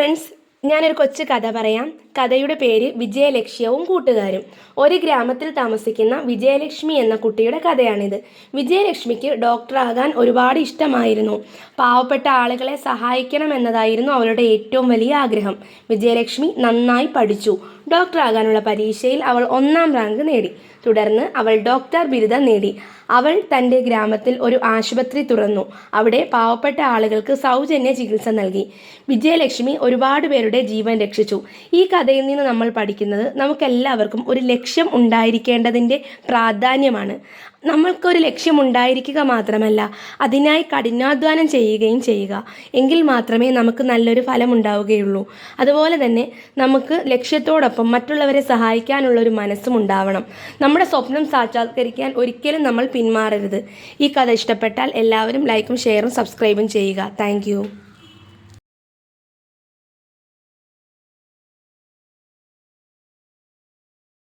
Friends ഞാനൊരു കൊച്ചു കഥ പറയാം. കഥയുടെ പേര് വിജയലക്ഷ്യവും കൂട്ടുകാരും. ഒരു ഗ്രാമത്തിൽ താമസിക്കുന്ന വിജയലക്ഷ്മി എന്ന കുട്ടിയുടെ കഥയാണിത്. വിജയലക്ഷ്മിക്ക് ഡോക്ടറാകാൻ ഒരുപാട് ഇഷ്ടമായിരുന്നു. പാവപ്പെട്ട ആളുകളെ സഹായിക്കണം എന്നതായിരുന്നു അവളുടെ ഏറ്റവും വലിയ ആഗ്രഹം. വിജയലക്ഷ്മി നന്നായി പഠിച്ചു. ഡോക്ടറാകാനുള്ള പരീക്ഷയിൽ അവൾ ഒന്നാം റാങ്ക് നേടി. തുടർന്ന് അവൾ ഡോക്ടർ ബിരുദം നേടി. അവൾ തന്റെ ഗ്രാമത്തിൽ ഒരു ആശുപത്രി തുറന്നു. അവിടെ പാവപ്പെട്ട ആളുകൾക്ക് സൗജന്യ ചികിത്സ നൽകി. വിജയലക്ഷ്മി ഒരുപാട് പേരുടെ ജീവൻ രക്ഷിച്ചു. ഈ കഥയിൽ നിന്ന് നമ്മൾ പഠിക്കുന്നത് നമുക്കെല്ലാവർക്കും ഒരു ലക്ഷ്യം ഉണ്ടായിരിക്കേണ്ടതിന്റെ പ്രാധാന്യമാണ്. നമ്മൾക്കൊരു ലക്ഷ്യമുണ്ടായിരിക്കുക മാത്രമല്ല അതിനായി കഠിനാധ്വാനം ചെയ്യുകയും ചെയ്യുക. എങ്കിൽ മാത്രമേ നമുക്ക് നല്ലൊരു ഫലം ഉണ്ടാവുകയുള്ളൂ അതുപോലെ തന്നെ നമുക്ക് ലക്ഷ്യത്തോടൊപ്പം മറ്റുള്ളവരെ സഹായിക്കാനുള്ള ഒരു മനസ്സും ഉണ്ടാവണം. നമ്മുടെ സ്വപ്നം സാക്ഷാത്കരിക്കാൻ ഒരിക്കലും നമ്മൾ പിന്മാറരുത്. ഈ കഥ ഇഷ്ടപ്പെട്ടാൽ എല്ലാവരും ലൈക്കും ഷെയറും സബ്സ്ക്രൈബും ചെയ്യുക. താങ്ക്